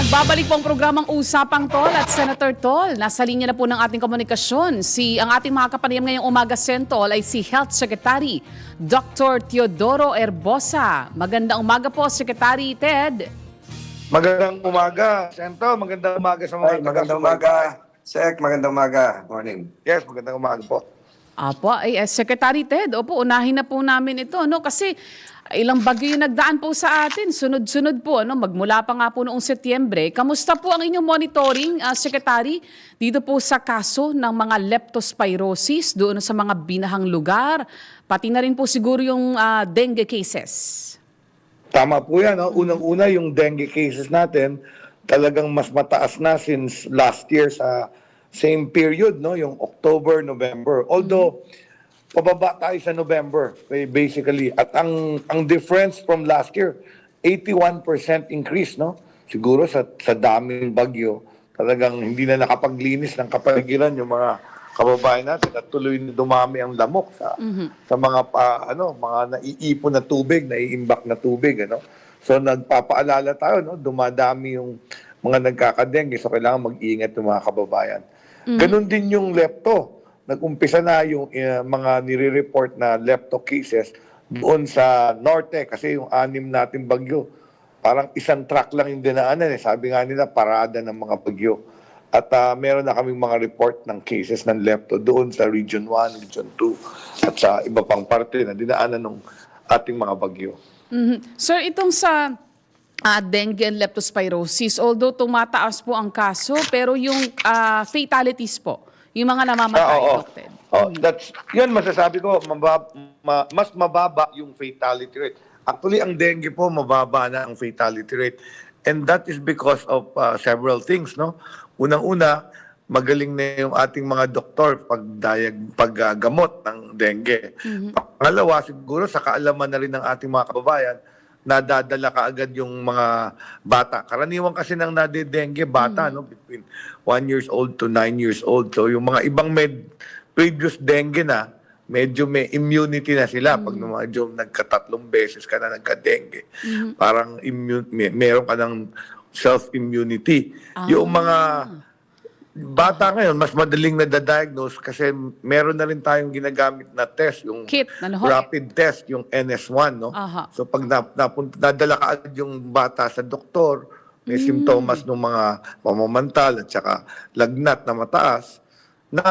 Nagbabalik po ang programang Usapang Tol at Senator Tol. Nasa linya na po ng ating komunikasyon. Si, ang ating mga kapanayam ngayong umaga, Sentol, ay si Health Secretary Dr. Teodoro Erbosa. Magandang umaga po, Secretary Ted. Magandang umaga, Sento. Magandang umaga sa mga Ay, magandang umaga. Sek, magandang umaga. Morning. Yes, magandang umaga po. Apo, ay, eh, Secretary Ted, opo, unahin na po namin ito, no? Kasi ilang bagyo yung nagdaan po sa atin, sunod-sunod po, ano? Magmula pa nga po noong Setyembre. Kamusta po ang inyong monitoring, ah, Secretary, dito po sa kaso ng mga leptospirosis doon sa mga binahang lugar, pati na rin po siguro yung ah, dengue cases. Tama po yan. No? Unang-una, yung dengue cases natin, talagang mas mataas na since last year sa same period, no? yung October, November. Although, pababa tayo sa November, eh, basically. At ang ang difference from last year, 81% increase, no? Siguro sa, sa daming bagyo, talagang hindi na nakapaglinis ng kapaligiran yung mga kababayan natin at tuloy na dumami ang lamok sa sa mga pa, ano mga naiipon na tubig, naiimbak na tubig ano. So nagpapaalala tayo no, dumadami yung mga nagkakadengge so kailangan mag-ingat yung mga kababayan. Ganon din yung lepto. Nag-umpisa na yung eh, mga nire-report na lepto cases doon sa norte kasi yung anim nating bagyo parang isang truck lang yung dinaanan eh. Sabi nga nila parada ng mga bagyo. At ah, meron na kaming mga report ng cases ng lepto doon sa Region 1, Region 2 at sa iba pang parte na dinaanan ng ating mga bagyo. Mhm. Sir, itong sa ah, dengue and leptospirosis, although tumataas po ang kaso, pero yung ah, fatalities po, yung mga namamatay, Ah. Dr. Ted. Oh, that's, yun masasabi ko, mabab, ma- mas mababa yung fatality rate. Actually, ang dengue po, mababa na ang fatality rate. And that is because of uh, several things, no? Unang-una, magaling na yung ating mga doktor pag paggamot ng dengue. Pangalawa, siguro sa kaalaman na rin ng ating mga kababayan, nadadala kaagad yung mga bata. Karaniwan kasi nang nade-dengue bata, no? Between 1 years old to 9 years old. So yung mga ibang med previous dengue na, medyo may immunity na sila pag medyo nagkatatlong beses ka na nagka-dengue. Parang immune, may, meron ka ng self-immunity. Yung mga bata ngayon, mas madaling na-diagnose kasi meron na rin tayong ginagamit na test, yung Kit, ano ho? rapid test, yung NS1, no? Aha. So pag na, napunta, nadala ka agad yung bata sa doktor, may Hmm. simptomas ng mga pamamantal at saka lagnat na mataas, na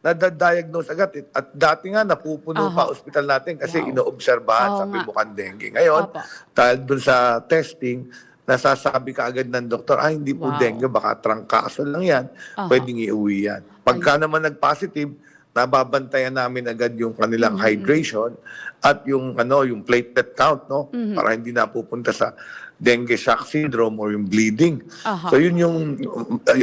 nadadiagnose agad. At dati nga napupuno Aha. pa ospital natin kasi Wow. inoobserbahan Oo sa nga. dengue. Ngayon, Opo. dahil dun sa testing, nasasabi ka agad ng doktor, ay hindi po Wow. dengue, baka trangkaso lang yan, Aha. pwedeng iuwi yan. Pagka naman nag-positive, nababantayan namin agad yung kanilang Mm-hmm. hydration at yung ano yung platelet count no Mm-hmm. para hindi napupunta sa dengue shock syndrome or yung bleeding. Aha. So yun yung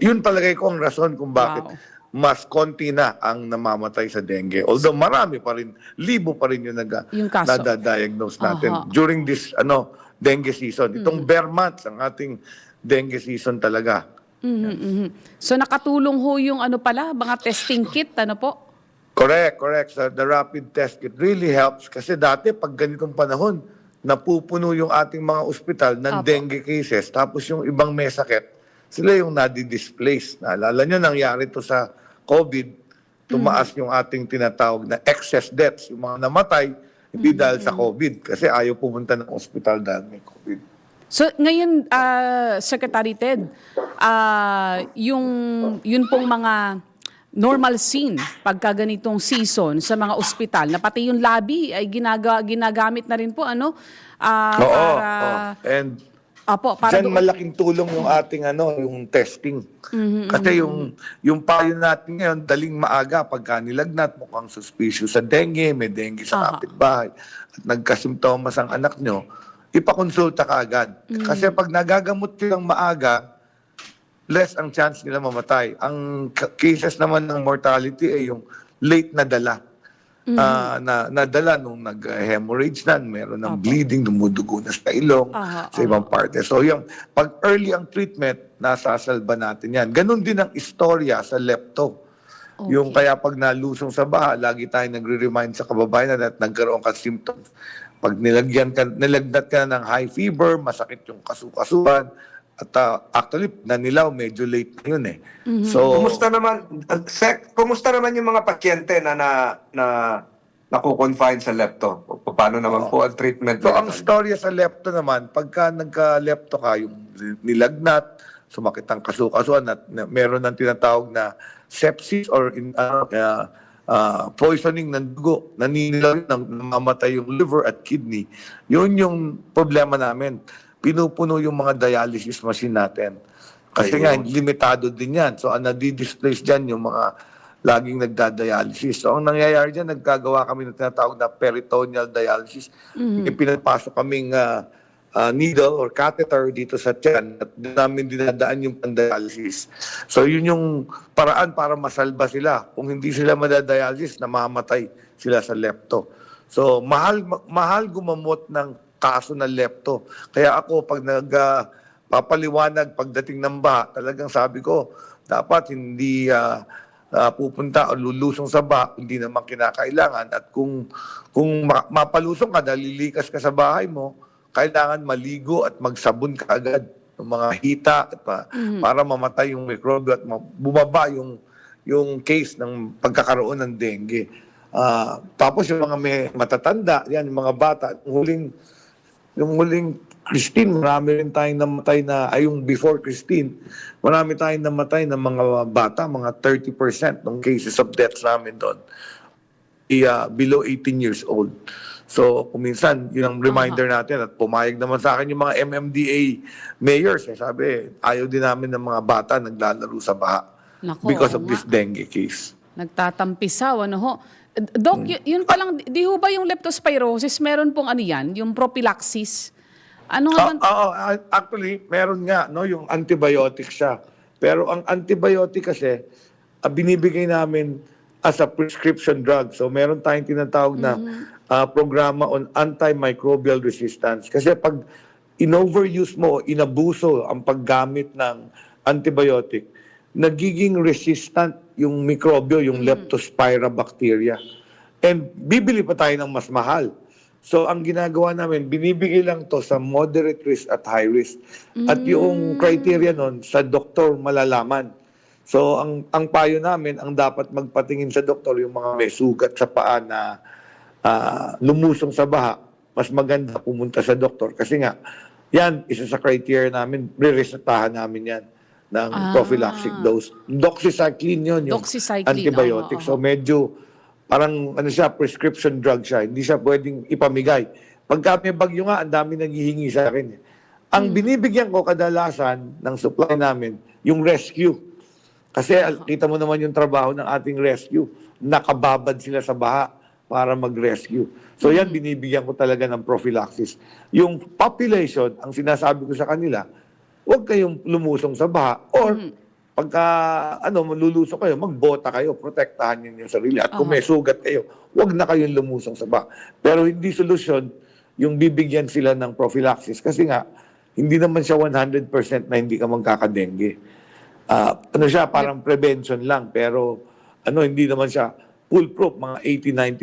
yun palagay ko ang rason kung bakit Wow. mas konti na ang namamatay sa dengue. Although marami pa rin, libo pa rin yung nag Yung nadadiagnose natin Aha. during this ano dengue season. Itong bare months ang ating dengue season talaga. Mhm, mhm. So nakatulong ho yung ano pala, mga testing kit, ano po? Correct, correct. So the rapid test kit really helps kasi dati pag ganitong panahon, napupuno yung ating mga ospital ng Apo. dengue cases. Tapos yung ibang may sakit, sila yung nadi-displace. Naalala nyo, nangyari to sa COVID, tumaas yung ating tinatawag na excess deaths. Yung mga namatay, hindi dahil sa COVID kasi ayaw pumunta ng ospital dahil may COVID. So ngayon, ah, Secretary Ted, ah, yung yun pong mga normal scene pagka ganitong season sa mga ospital na pati yung lobby ay ginaga, ginagamit na rin po ano ah, Oo, para oo. And Apo, para Diyan doon- malaking tulong yung ating ano, yung testing. Kasi yung yung payo natin ngayon daling maaga pagka nilagnat mukhang suspicious sa dengue, may dengue sa Aha. kapitbahay at nagkasimptomas ang anak nyo, ipakonsulta ka agad. Kasi pag nagagamot nilang maaga, less ang chance nila mamatay. Ang ca- cases naman ng mortality ay yung late na dala. Ah, na nadala nung nag-hemorrhage na, meron ng bleeding, dumudugo na sa ilong, Aha, sa ibang parte. So yung pag early ang treatment, nasasalba natin yan. Ganon din ang istorya sa lepto. Yung kaya pag nalusong sa baha, lagi tayo nagre-remind sa kababayan na at nagkaroon ka symptoms. Pag nilagyan ka, nilagnat ka ng high fever, masakit yung kasukasuan, At ah, actually, nanilaw, medyo late na yun eh. So, Kumusta naman, uh, Sec, kumusta naman yung mga pasyente na na, na nakukonfine sa lepto? O Paano naman po ang treatment? So ang storya sa lepto naman, pagka nagka-lepto ka, yung nilagnat, sumakit ang kasukasuan at na- meron ng tinatawag na sepsis or in, ano, uh, uh, poisoning ng dugo, naninilaw nang- namamatay yung liver at kidney. Yun yung problema namin. Pinupuno yung mga dialysis machine natin. Kasi nga, Ayun. limitado din yan. So, ang nadi-displace dyan yung mga laging nagda-dialysis. So, ang nangyayari dyan, nagkagawa kami ng tinatawag na peritoneal dialysis. Mm-hmm. Pinapasok kaming ah, ah, needle or catheter dito sa tiyan at doon namin dinadaan yung dialysis. So, yun yung paraan para masalba sila. Kung hindi sila madadialysis, namamatay sila sa lepto. So, mahal ma- mahal gumamot ng kaso ng lepto. Kaya ako, pag nag papaliwanag pagdating ng baha, talagang sabi ko, dapat hindi ah, ah, pupunta o lulusong sa baha, hindi naman kinakailangan. At kung, kung ma- mapalusong ka, nalilikas ka sa bahay mo, kailangan maligo at magsabon ka agad ng mga hita at pa- para mamatay yung mikrobyo at ma- bumaba yung yung case ng pagkakaroon ng dengue. Ah, tapos yung mga may matatanda, yan yung mga bata, huling yung huling Christine, marami rin tayong namatay na, ay yung before Christine, marami tayong namatay ng mga bata, mga 30% ng cases of deaths namin doon. I, ah, below 18 years old. So, kung minsan, yun ang reminder natin at pumayag naman sa akin yung mga MMDA mayors. Eh, sabi, ayaw din namin ng mga bata naglalaro sa baha Nako, because of this nga. dengue case. Nagtatampisaw, ano ho. Doc, y- yun pa lang, di ho ba yung leptospirosis, meron pong ano yan, yung prophylaxis? Ano nga Ah, ba? Oo, actually, meron nga, no, yung antibiotic siya. Pero ang antibiotic kasi, ah, binibigay namin as a prescription drug. So meron tayong tinatawag na ah, programa on antimicrobial resistance. Kasi pag in-overuse mo, inabuso ang paggamit ng antibiotic, nagiging resistant yung mikrobyo, yung leptospira bacteria. And bibili pa tayo ng mas mahal. So ang ginagawa namin, binibigay lang to sa moderate risk at high risk. At yung criteria nun, sa doktor malalaman. So ang ang payo namin, ang dapat magpatingin sa doktor yung mga may sugat sa paa na ah, lumusong sa baha, mas maganda pumunta sa doktor. Kasi nga, yan, isa sa criteria namin, re-resetahan namin yan ng Ah. prophylactic dose. Doxycycline yun, yung Doxycycline, antibiotic. oo, So medyo parang ano siya, prescription drug siya. Hindi siya pwedeng ipamigay. Pagka may bagyo nga, ang dami naghihingi sa akin. eh. Ang binibigyan ko kadalasan ng supply namin, yung rescue. Kasi al- kita mo naman yung trabaho ng ating rescue. Nakababad sila sa baha para mag-rescue. So yan, binibigyan ko talaga ng prophylaxis. Yung population, ang sinasabi ko sa kanila, huwag kayong lumusong sa baha or pagka ano, malulusong kayo, magbota kayo, protektahan niyo yung sarili. At kung may sugat kayo, huwag na kayong lumusong sa baha. Pero hindi solusyon yung bibigyan sila ng prophylaxis kasi nga, hindi naman siya 100% na hindi ka magkakadengge. Ah, ano siya, parang prevention lang. Pero ano, hindi naman siya foolproof. Mga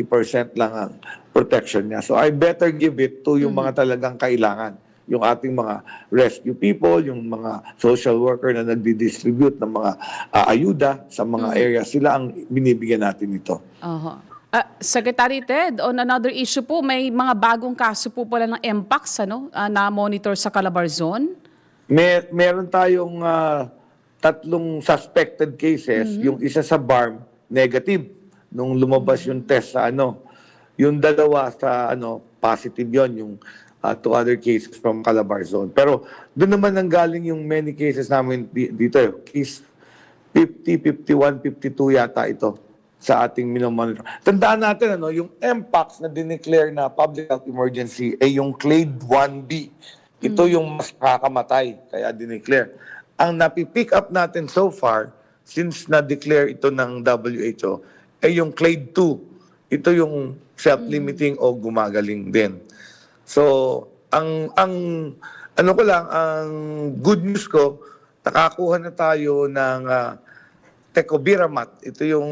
80-90% lang ang protection niya. So I better give it to yung mga talagang kailangan. Yung ating mga rescue people, yung mga social worker na nagdi-distribute ng mga ah, ayuda sa mga areas, sila ang binibigyan natin ito. Oho. Ah, Secretary Ted, on another issue po, may mga bagong kaso po pala ng MPAX ano, ah, na monitor sa Calabarzon. May, meron tayong ah, tatlong suspected cases. Yung isa sa BARM, negative. Nung lumabas yung test sa ano. Yung dalawa sa ano, positive yon yung ah, two other cases from Calabarzon. Pero doon naman nanggaling yung many cases namin di- dito. eh. Case 50, 51, 52 yata ito sa ating minomonitor. Tandaan natin, ano, yung MPAX na dineclare na public health emergency ay yung clade 1B. Ito yung mas kakamatay, kaya dineclare. Ang napipick up natin so far, since na-declare ito ng WHO, ay yung clade 2. Ito yung self-limiting o gumagaling din. So, ang ang ano ko lang, ang good news ko, nakakuha na tayo ng ah, Tecobiramat. Ito yung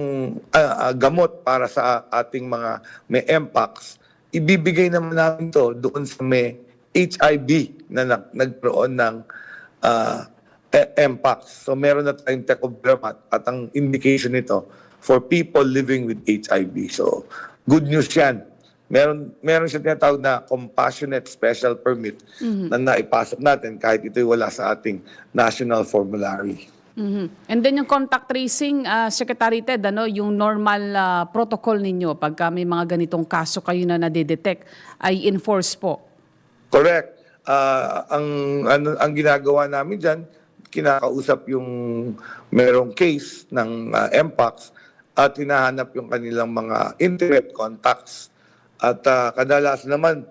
ah, ah, gamot para sa ating mga may MPAX. Ibibigay naman namin to doon sa may HIV na nag- nagkaroon ng uh, e- MPAX. So meron na tayong tecobremat at ang indication nito for people living with HIV. So good news yan. Meron, meron siya tinatawag na compassionate special permit na naipasok natin kahit ito'y wala sa ating national formulary. Mhm. And then yung contact tracing, ah, Secretary Ted, ano, yung normal ah, protocol ninyo pagka may mga ganitong kaso kayo na nadidetect ay enforce po. Correct. Ah, ang ano ang ginagawa namin diyan, kinakausap yung merong case ng ah, MPAX at hinahanap yung kanilang mga intimate contacts. At ah, kadalas naman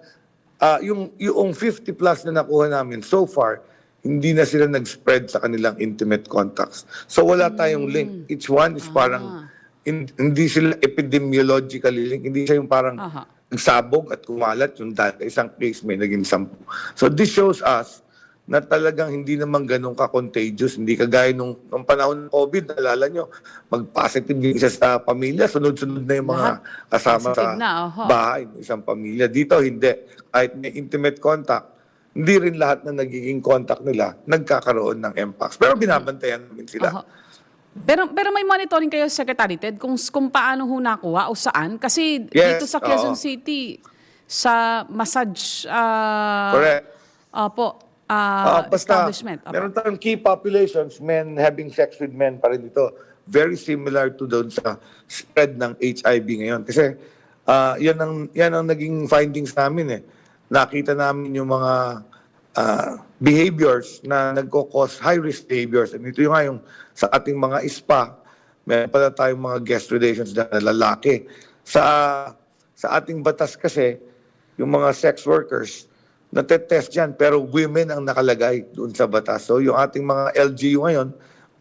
ah, yung yung 50 plus na nakuha namin so far hindi na sila nag-spread sa kanilang intimate contacts. So wala tayong link. Each one is parang hin- hindi sila epidemiologically link. Hindi siya yung parang Aha. nagsabog at kumalat yung data. Isang case may naging sampu. So this shows us na talagang hindi naman ganun ka-contagious. Hindi kagaya nung, nung panahon ng COVID, nalala nyo, mag-positive yung isa sa pamilya, sunod-sunod na yung mga Lahat kasama positive sa na, oho. bahay ng isang pamilya. Dito, hindi. Kahit may intimate contact, hindi rin lahat na nagiging contact nila nagkakaroon ng MPAX. Pero binabantayan namin sila. Aha. Pero pero may monitoring kayo Secretary Ted kung kung paano ho nakuha o saan kasi Yes, dito sa Quezon oo. City sa massage ah, Correct. Opo, Ah, ah, basta, establishment. Opo. meron tayong key populations, men having sex with men pa rin dito. Very similar to doon sa spread ng HIV ngayon. Kasi ah, yan, ang, yan ang naging findings namin eh. Nakita namin yung mga ah, behaviors na nagkakos high-risk behaviors. And ito yung nga yung sa ating mga spa, meron pala tayong mga guest relations na lalaki. Sa, sa ating batas kasi, yung mga sex workers, natetest yan, pero women ang nakalagay doon sa batas. So yung ating mga LGU ngayon,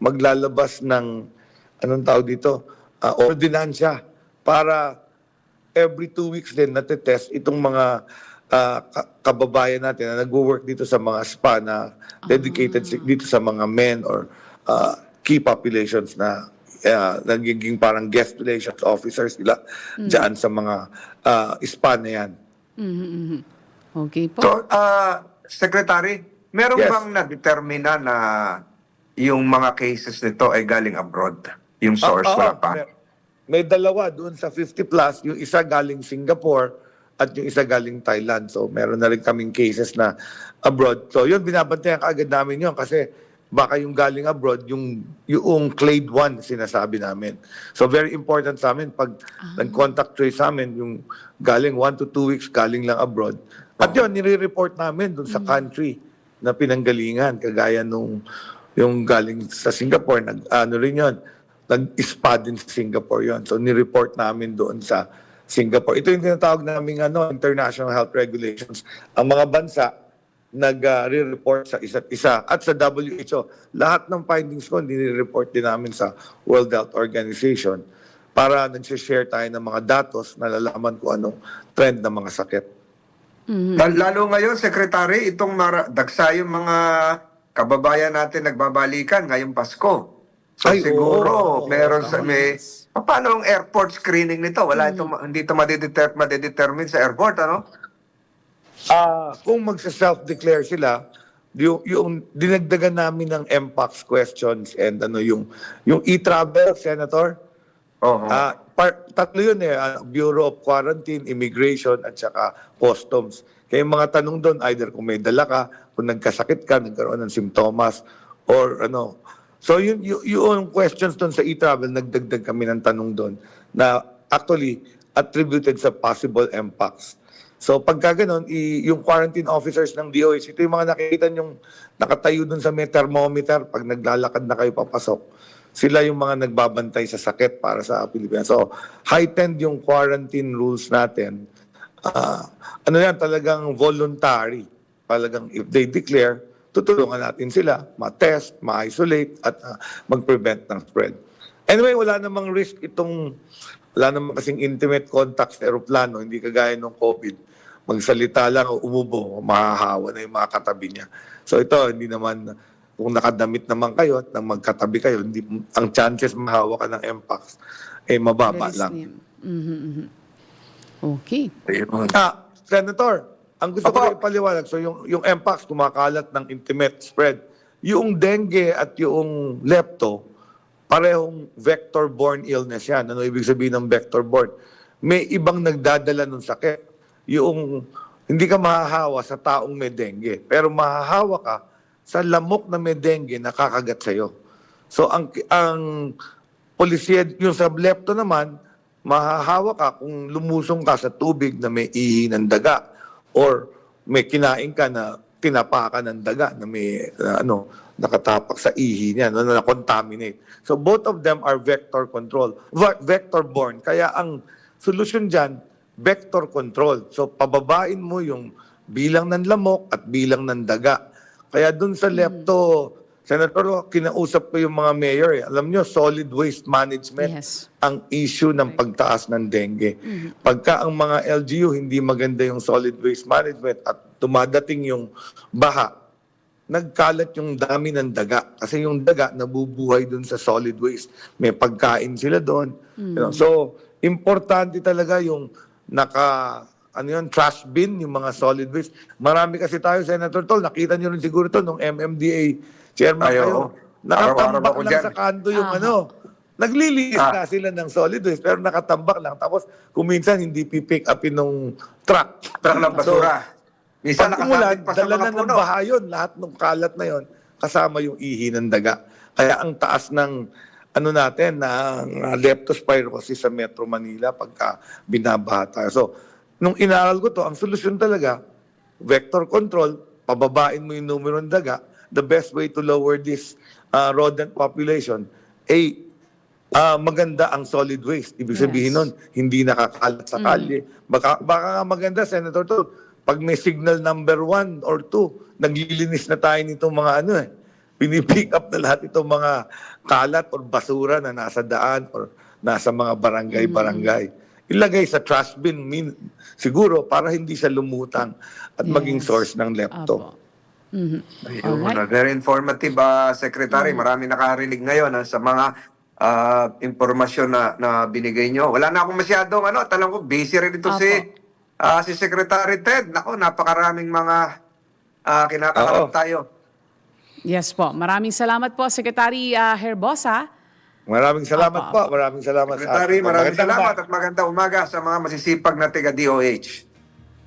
maglalabas ng, anong tawag dito, Ah, ordinansya para every two weeks din natetest itong mga ah, ka- kababayan natin na nagwo-work dito sa mga spa na dedicated si- dito sa mga men or ah, key populations na uh, nagiging parang guest relations officers sila dyan sa mga ah, spa na yan. Mhm, mhm. Okay po. So, ah, Secretary, meron Yes. bang na-determina na yung mga cases nito ay galing abroad? Yung source, Ah, wala ah, pa? May, may dalawa doon sa 50 plus, yung isa galing Singapore at yung isa galing Thailand. So meron na rin kaming cases na abroad. So yun, binabantayan kaagad namin yun kasi baka yung galing abroad, yung, yung clade 1 sinasabi namin. So very important sa amin pag nag-contact trace sa amin, yung galing 1 to 2 weeks galing lang abroad. At yun, nire-report namin doon sa country na pinanggalingan, kagaya nung yung galing sa Singapore, nag, ano rin yun, nag-spa din sa Singapore yon So, nireport namin doon sa Singapore. Ito yung tinatawag namin ano, international health regulations. Ang mga bansa nag-re-report sa isa't isa. At sa WHO, lahat ng findings ko, nire-report din namin sa World Health Organization para nag-share tayo ng mga datos na lalaman kung anong trend ng mga sakit. Lal- Lalo ngayon, Secretary, itong mara- dagsa yung mga kababayan natin nagbabalikan ngayong Pasko. So Ay, siguro, oo. meron sa may... Paano ang airport screening nito? Wala ito, hindi ito madiditer- madedetermine sa airport, ano? Ah, kung magsa-self-declare sila, yung, yung dinagdagan namin ng MPAX questions and ano yung yung e-travel, Senator. Oo. Ah, par- tatlo yun eh, ah, Bureau of Quarantine, Immigration at saka Customs. Kaya yung mga tanong doon, either kung may dala ka, kung nagkasakit ka, nagkaroon ng simptomas, or ano. So yun, yung, yung questions doon sa e-travel, nagdagdag kami ng tanong doon na actually attributed sa possible MPAX. So pagka ganun, i- yung quarantine officers ng DOH, ito yung mga nakikita yung nakatayo dun sa may thermometer pag naglalakad na kayo papasok. Sila yung mga nagbabantay sa sakit para sa Pilipinas. So heightened yung quarantine rules natin. Ah, ano yan, talagang voluntary. Talagang if they declare, tutulungan natin sila, ma-test, ma-isolate, at ah, mag-prevent ng spread. Anyway, wala namang risk itong, wala namang kasing intimate contact sa aeroplano, hindi kagaya ng COVID. Magsalita lang o umubo, mahahawa na yung mga katabi niya. So ito, hindi naman, kung nakadamit naman kayo at nang magkatabi kayo, hindi, ang chances mahawa ka ng MPAX, eh mababa Very lang. slim. Mhm, mhm. Okay. Ayun. Ah, Senator, ang gusto ko Opo. rin ipaliwanag, so yung, yung MPAX kumakalat ng intimate spread, yung dengue at yung lepto, parehong vector-borne illness yan. Ano ibig sabihin ng vector-borne? May ibang nagdadala ng sakit. Yung hindi ka mahahawa sa taong may dengue, pero mahahawa ka sa lamok na may dengue na kakagat sa'yo. So ang ang polisiya, yung sa lepto naman, mahahawa ka kung lumusong ka sa tubig na may ihi ng daga or may kinain ka na tinapakan ng daga na may uh, ano nakatapak sa ihi niya na contaminate. So both of them are vector control, ve- vector borne. Kaya ang solusyon diyan vector control. So pababain mo yung bilang ng lamok at bilang ng daga. Kaya dun sa lepto, Senator, kinausap ko yung mga mayor. Eh. Alam nyo, solid waste management Yes. ang issue ng pagtaas ng dengue. Pagka ang mga LGU hindi maganda yung solid waste management at dumadating yung baha, nagkalat yung dami ng daga. Kasi yung daga nabubuhay dun sa solid waste. May pagkain sila doon. You know, so, importante talaga yung naka ano yun, trash bin, yung mga solid waste. Marami kasi tayo, Senator Tol, nakita nyo rin siguro to nung MMDA chairman Ay, oo. kayo. Nakatambak lang dyan. sa kanto yung Aha. ano, Naglilinis Ah. na sila ng solid waste pero nakatambak lang. Tapos kuminsan hindi pipick upin ng truck. Truck ng basura. Minsan nakasabit pa sa dala mga na ng baha yun. Lahat ng kalat na yon kasama yung ihi ng daga. Kaya ang taas ng ano natin, ng leptospirosis sa Metro Manila pagka binabaha tayo. So, nung inaral ko to, ang solusyon talaga, vector control, pababain mo yung numero ng daga, the best way to lower this uh, rodent population, ay ah, maganda ang solid waste. Ibig sabihin Yes. nun, hindi nakakalat sa kalye. Baka, baka nga maganda, Senator Tol, pag may signal number one or two, naglilinis na tayo nitong mga ano eh. Pinipick up na lahat itong mga kalat or basura na nasa daan or nasa mga barangay-barangay. Ilagay sa trash bin min, siguro para hindi siya lumutang at maging Yes. source ng lepto. Apo. Mhm. Ayun, Alright. Very informative, ah, Secretary. Marami nakarinig ngayon ah, sa mga ah, impormasyon na, na binigay nyo. Wala na akong masyadong, ano, talang ko, busy rin ito Apo. si, ah, si Secretary Ted. Nako, napakaraming mga ah, kinakaharap tayo. Yes po. Maraming salamat po, Secretary uh, Herbosa. Maraming salamat Apo, po. Maraming salamat sa Secretary, atin. maraming salamat at magandang umaga sa mga masisipag na taga DOH.